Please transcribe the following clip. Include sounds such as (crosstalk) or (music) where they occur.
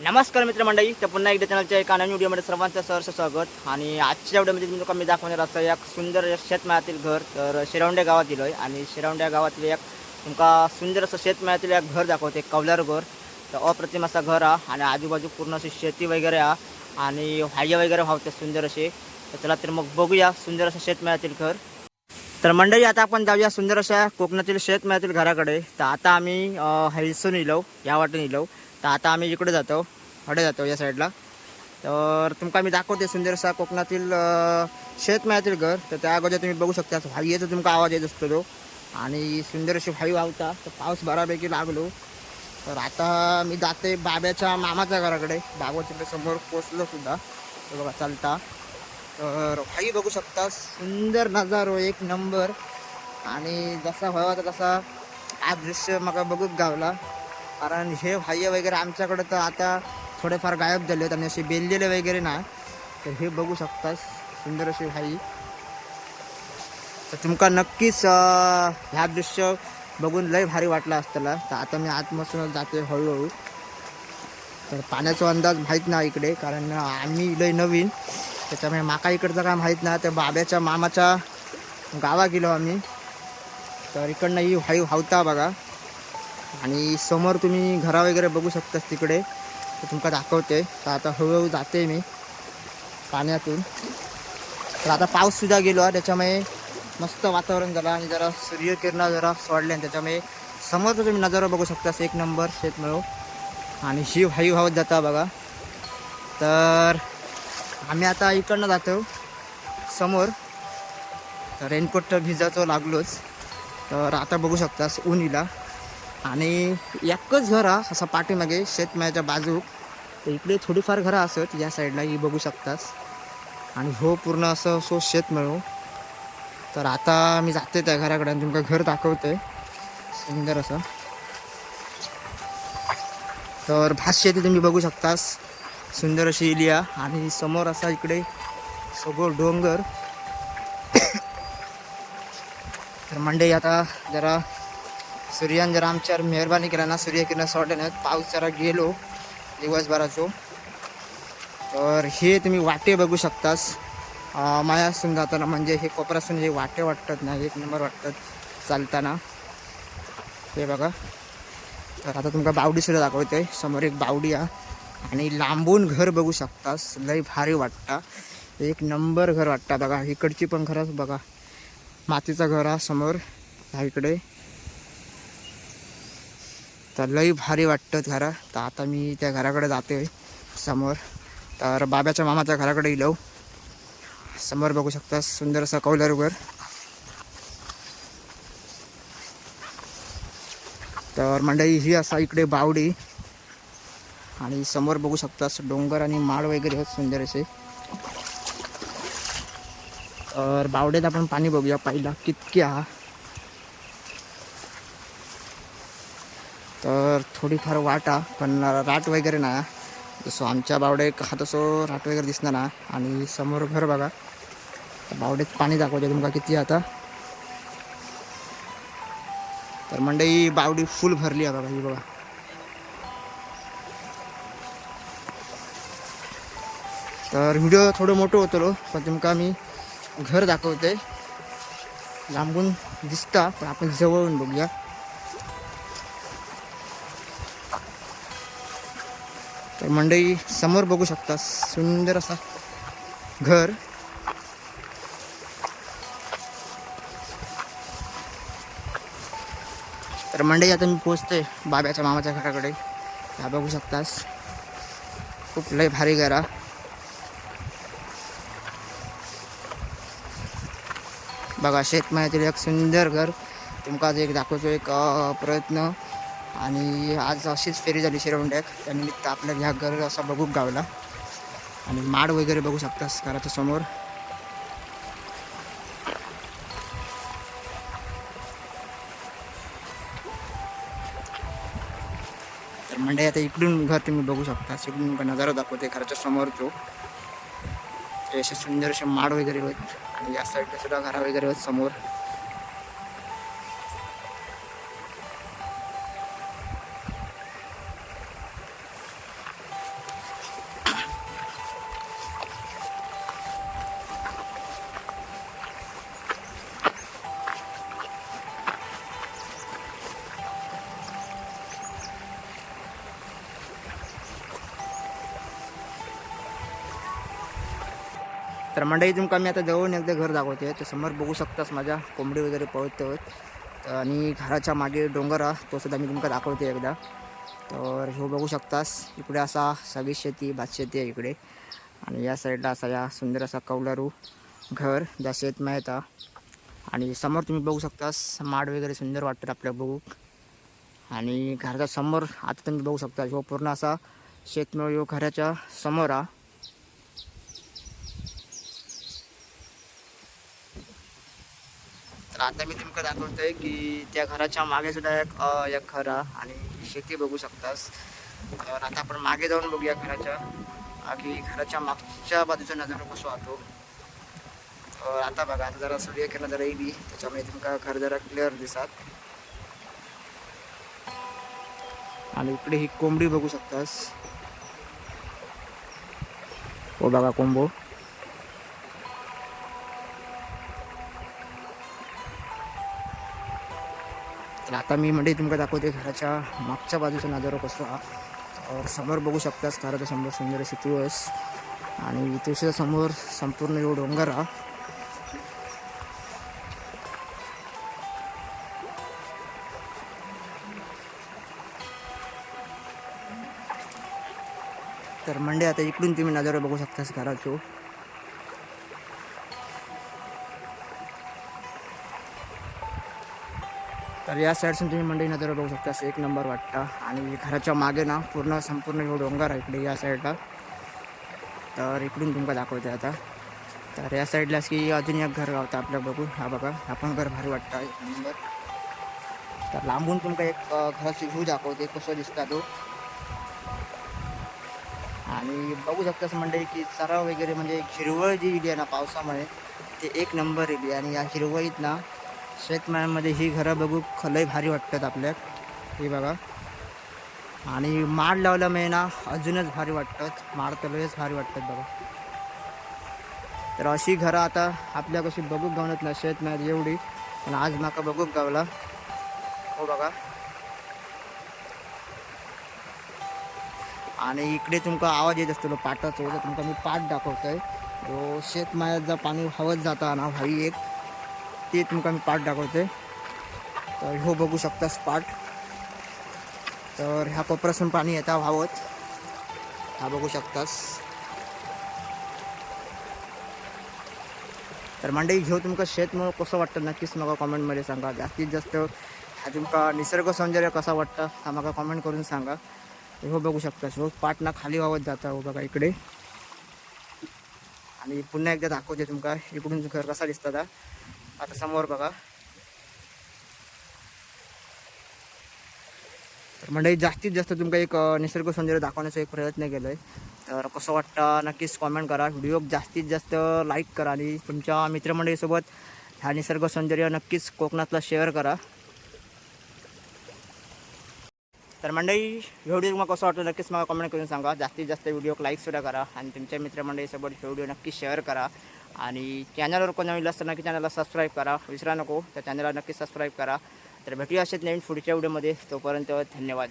नमस्कार मित्रमंडळी तर पुन्हा एकदा चॅनलच्या एका नवीन व्हिडिओमध्ये सर्वांचं सहर्ष स्वागत. आणि आजच्या व्हिडिओमध्ये तुमचं मी दाखवणार असं एक सुंदर शेतमाळ्यातील घर तर शिरवंड्या गावातील आहे. आणि शिरवंड्या गावातील एक तुमका सुंदर असं शेतमाळ्यातील एक घर दाखवते कौलार घर. तर अप्रतिम असं घर हा. आणि आजूबाजू पूर्ण अशी शेती वगैरे हा. आणि हाय वगैरे व्हावते सुंदर असे. तर चला तर मग बघूया सुंदर असं शेतमाळ्यातील घर. तर मंडळी आता आपण जाऊया सुंदर अशा कोकणातील शेतमाळ्यातील घराकडे. तर आता आम्ही हैसून इलो या वाटेने इलो तर आता आम्ही इकडे जातो हडे जातो या साईडला. तर तुमका मी दाखवते सुंदरसा कोकणातील अं, शेतमाळ्यातील घर. तर त्या अगोदर तुम्ही बघू शकता भाईचा तुमका आवाज येत असतो तो. आणि सुंदर अशी भाई वावता तर पाऊस बऱ्यापैकी लागलो. तर आता मी जाते बाब्याच्या मामाच्या घराकडे. बाबाच्या समोर पोचलो सुद्धा. तर बघा चालता. तर भाई बघू शकता सुंदर नजारो एक नंबर. आणि जसा व्हावा तसा आज दृश्य मला बघूच गावला. कारण हे भाई वगैरे आमच्याकडे तर आता थोडेफार गायब झाले आहेत आणि असे बेललेले वगैरे नाही. तर हे बघू शकतास सुंदर असे भाई. तर तुमका नक्कीच ह्या दृश्य बघून लय भारी वाटला असताना तर आता मी आतमसूनच जाते हळूहळू. तर पाण्याचा अंदाज माहीत नाही इकडे कारण आम्ही लय नवीन. त्याच्यामुळे माका इकडचं काय माहीत नाही. तर बाब्याच्या मामाच्या गावा गेलो आम्ही. तर इकडनं ही हाई हावता बघा. आणि समोर तुम्ही घरा वगैरे बघू शकता तिकडे. तुमका दाखवते. तर आता हळूहळू जाते मी पाण्यातून. तर आता पाऊससुद्धा गेलो आहे. त्याच्यामुळे मस्त वातावरण झालं आणि जरा सूर्यकिरणं जरा सोडले आणि त्याच्यामुळे समोरचं तुम्ही नजारा बघू शकता एक नंबर शेतमळू. आणि ही हाई व्हावत जाता बघा. तर आम्ही आता इकडनं जातो. समोर. रेनकोट तर भिजायचो लागलोच. तर आता बघू शकतास ऊन इला आणि एकच घर हा असा पाठीमागे शेतमाळ्याच्या बाजू. तर इकडे थोडीफार घरं असत या साईडला ही बघू शकतास आणि हो पूर्ण असं सो शेत मिळू. तर आता मी जाते त्या घराकडे आणि तुमचं घर दाखवते. सुंदर असं. तर भात शेती तुम्ही बघू शकतास. सुंदर अशी इलिया. आणि समोर असा इकडे सगळं डोंगर. (coughs) तर मंडई आता जरा सूर्यान जरा आमच्यावर मेहरबानी केला ना सूर्यकिरण सोडल्यानं पाऊस जरा गेलो दिवसभराचो. तर हे तुम्ही वाटे बघू शकतास. मायासून जाताना म्हणजे हे कोपरासून जे वाटे वाटतात ना एक नंबर वाटतात चालताना. हे बघा. तर आता तुमका बावडी सुद्धा दाखवते समोर एक बावडी आहे आणि लांबून घर बघू शकतास. लय भारी वाटता. एक नंबर घर वाटता बघा. इकडची पण घरच बघा. मातीचा घर हा समोर. ह्या इकडे. तर लई भारी वाटतं घरा. तर आता मी त्या घराकडे जाते समोर. तर बाब्याच्या मामाच्या घराकडे येलो समोर बघू शकता सुंदर असं कौलर घर. तर मंडळी ही असा इकडे बावडी. आणि समोर बघू शकता डोंगर आणि माळ वगैरे आहेत सुंदर असे. तर बावडेत आपण पाणी बघूया पहिला. कितकी हा तर थोडीफार वाट पण राट वगैरे ना. जसं आमच्या बावड्यात हा तसं राट वगैरे दिसणार ना. आणि समोर घर बघा. बावडेत पाणी दाखवते तुमका किती आता. तर मंडई बावडी फुल भरली आहे बघा ही बघा. तर व्हिडिओ थोडं मोठं होतं पण तुमका मी घर दाखवते लांबून दिसता पण आपण जवळून बघूया. तर मंडई समोर बघू शकता सुंदर असा घर. तर मंडई आता मी पोचते बाब्याच्या मामाच्या घराकडे. त्या बघू शकतास. खूप लय भारी घरा बघा शेतमायातील एक सुंदर घर. तुमका एक दाखवतो एक प्रयत्न. आणि आज अशीच फेरी झाली शिरवंड्याक त्यानिमित्त आपल्या ह्या घर असा बघू गावला. आणि माड वगैरे बघू शकतास घराच्या समोर. तर म्हणजे आता इकडून घर तुम्ही बघू शकता इकडून नजारा दाखवते घराच्या समोर जो असे सुंदर असे माड वगैरे होत आणि या साईडला सुद्धा घरा वगैरे होत समोर. तर मंडळी तुमका मी आता जवळून एकदा घर दाखवते तर समोर बघू शकतास माझ्या कोंबडी वगैरे पळत आणि घराच्या मागे डोंगर हा तो सुद्धा मी तुमका दाखवते एकदा. तर हे बघू शकतास इकडे असा सगळी शेती भात शेती आहे इकडे. आणि या साईडला असा या सुंदर असा कौलारू घर ज्या शेतमा माहिता आणि समोर तुम्ही बघू शकतास माड वगैरे सुंदर वाटतात आपल्या बघू. आणि घराच्या समोर आता तुम्ही बघू शकता ह्यो पूर्ण असा शेतमेळ ह्यो घराच्या समोर हा तर आता मी तुमका दाखवतोय की त्या घराच्या मागे सुद्धा एक एक घर आणि शेती बघू शकतास. तर आता आपण मागे जाऊन बघूया घराच्या की घराच्या मागच्या बाजूचा नजारा कसो वाटतो. तर आता बघा आता जरा सूर्य केला जरा येईल त्याच्यामुळे तुमका घर जरा क्लिअर दिसत. आणि इकडे ही कोंबडी बघू शकतास. हो बघा कोंबो. आता मी म्हणजे तुमका दाखवते घराच्या मागच्या बाजूचा नजारा कसो हा समोर बघू शकतास घराच्या समोर सुंदर अशी तुळस. आणि तुळशीच्या समोर संपूर्ण एवढं डोंगर हा. तर म्हणजे आता इकडून तुम्ही नजारा बघू शकतास घराचो. तर या साईडसून तुम्ही मंडई नजर बघू शकतास एक नंबर वाटता. आणि घराच्या मागे ना पूर्ण संपूर्ण एवढं डोंगर आहे इकडे या साईडला तर इकडून तुमका दाखवते आता. तर या साईडलाच की अजून एक घर गावतं आपल्या बघून. हा बघा हा पण घर भारी वाटतं एक नंबर तर लांबून तुमका एक घराची व्ह्यू दाखवते कसं दिसता तो. आणि बघू शकतास मंडळी की सराव वगैरे म्हणजे हिरवळ जी इली आहे ना पावसामुळे ते एक नंबर इली आणि या हिरवळीत ना शेतमाळ्यामध्ये ही घरं बघू लय भारी वाटतात आपल्या हे बघा. आणि माड लावल्यामुळे ना अजूनच भारी वाटतात. माड तर लयच भारी वाटतात बघा. तर अशी घरं आता आपल्या कशी बघूक गावणत ना शेतमाळ्यात एवढी. पण आज माका बघूक गावला. हो बघा. आणि इकडे तुमका आवाज येत असतो पाटाचो तर तुमका मी पाट दाखवतोय. जो शेतमाळ्यात जा पाणी हवत जाता ना भाई एक. ते तुमका मी पार्ट दाखवतोय तर हो बघू शकतास पार्ट तर ह्या कोपऱ्यातून पाणी येता व्हावत हा बघू शकतास. तर मंडळी घेऊ तुमका शेतमुळं कसं वाटतं? नक्कीच मला कॉमेंटमध्ये सांगा. जास्तीत जास्त हा तुमका निसर्ग सौंदर्य कसा वाटतं हा मला कॉमेंट करून सांगा. हो बघू शकतास. हो पाटणा ना खाली वावत जाता हो बघा इकडे. आणि पुन्हा एकदा दाखवते तुमका. इकडून घर कसा दिसता आता समोर बघा. तर मंडळी जास्तीत जास्त तुमका एक निसर्ग सौंदर्य दाखवण्याचा एक प्रयत्न केला आहे तर कसं वाटतं? नक्कीच कॉमेंट करा. व्हिडिओ जास्तीत जास्त लाईक करा आणि तुमच्या मित्रमंडळीसोबत ह्या निसर्ग सौंदर्य नक्कीच कोकणातला शेअर करा. तर मंडळी व्हिडिओ तुम्हाला कसं वाटतं? नक्कीच मला कमेंट करून सांगा. जास्तीत जास्त व्हिडिओ लाईकसुद्धा करा आणि तुमच्या मित्रमंडळीसोबत व्हिडिओ नक्की शेअर करा. आणि चॅनलवर कोण नवीन असतं नक्की चॅनलला सबस्क्राईब करा. विसरा नको त्या चॅनलला नक्की सबस्क्राईब करा. तर भेटूया असेच नवीन पुढच्या व्हिडिओमध्ये तोपर्यंत धन्यवाद.